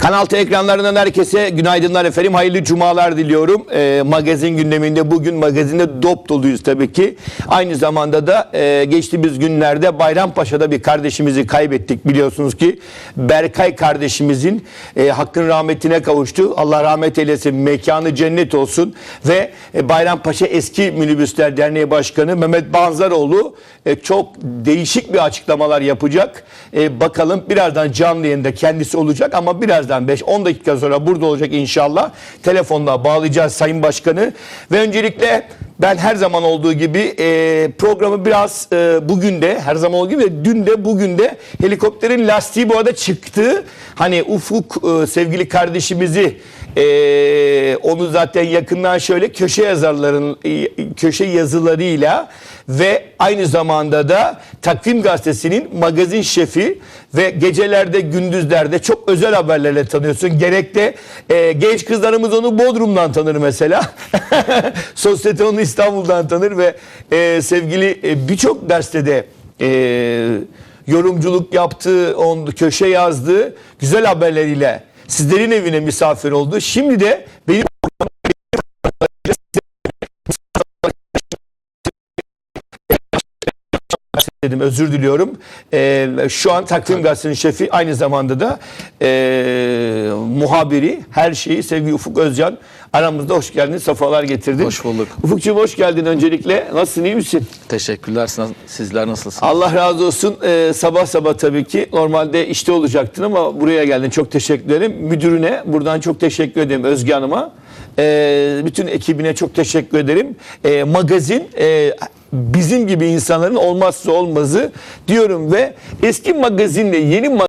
Kanal T ekranlarından herkese günaydınlar efendim. Hayırlı cumalar diliyorum. Ee, magazin gündeminde bugün magazinde dop doluyuz tabii ki. Aynı zamanda da e, geçtiğimiz günlerde Bayrampaşa'da bir kardeşimizi kaybettik biliyorsunuz ki. Berkay kardeşimizin e, hakkın rahmetine kavuştu. Allah rahmet eylesin. Mekanı cennet olsun. Ve e, Bayrampaşa Eski Minibüsler Derneği Başkanı Mehmet Banzaroğlu e, çok değişik bir açıklamalar yapacak. E, bakalım birazdan canlı yayında kendisi olacak ama birazdan 5-10 dakika sonra burada olacak inşallah. Telefonla bağlayacağız Sayın Başkanı. Ve öncelikle ben her zaman olduğu gibi e, programı biraz e, bugün de her zaman olduğu gibi dün de bugün de helikopterin lastiği bu arada çıktı. Hani Ufuk e, sevgili kardeşimizi e, onu zaten yakından şöyle köşe yazarların e, köşe yazılarıyla ve aynı zamanda da Takvim Gazetesi'nin magazin şefi ve gecelerde gündüzlerde çok özel haberlerle tanıyorsun. Gerek de e, genç kızlarımız onu Bodrum'dan tanır mesela. Sosyete onu İstanbul'dan tanır ve e, sevgili e, birçok gazetede e, yorumculuk yaptığı, on, köşe yazdığı güzel haberleriyle sizlerin evine misafir oldu. Şimdi de benim dedim özür diliyorum. Ee, şu an Takvim Gazetesi'nin şefi aynı zamanda da e, muhabiri her şeyi sevgili Ufuk Özcan aramızda hoş geldin sefalar getirdin. Hoş bulduk. Ufukcuğum hoş geldin öncelikle. Nasılsın iyi misin? Teşekkürler. Siz- Sizler nasılsınız? Allah razı olsun. Ee, sabah sabah tabii ki normalde işte olacaktın ama buraya geldin. Çok teşekkür ederim. Müdürüne buradan çok teşekkür ederim Özge Hanım'a. Ee, bütün ekibine çok teşekkür ederim. Ee, magazin e, bizim gibi insanların olmazsa olmazı diyorum ve eski magazinle yeni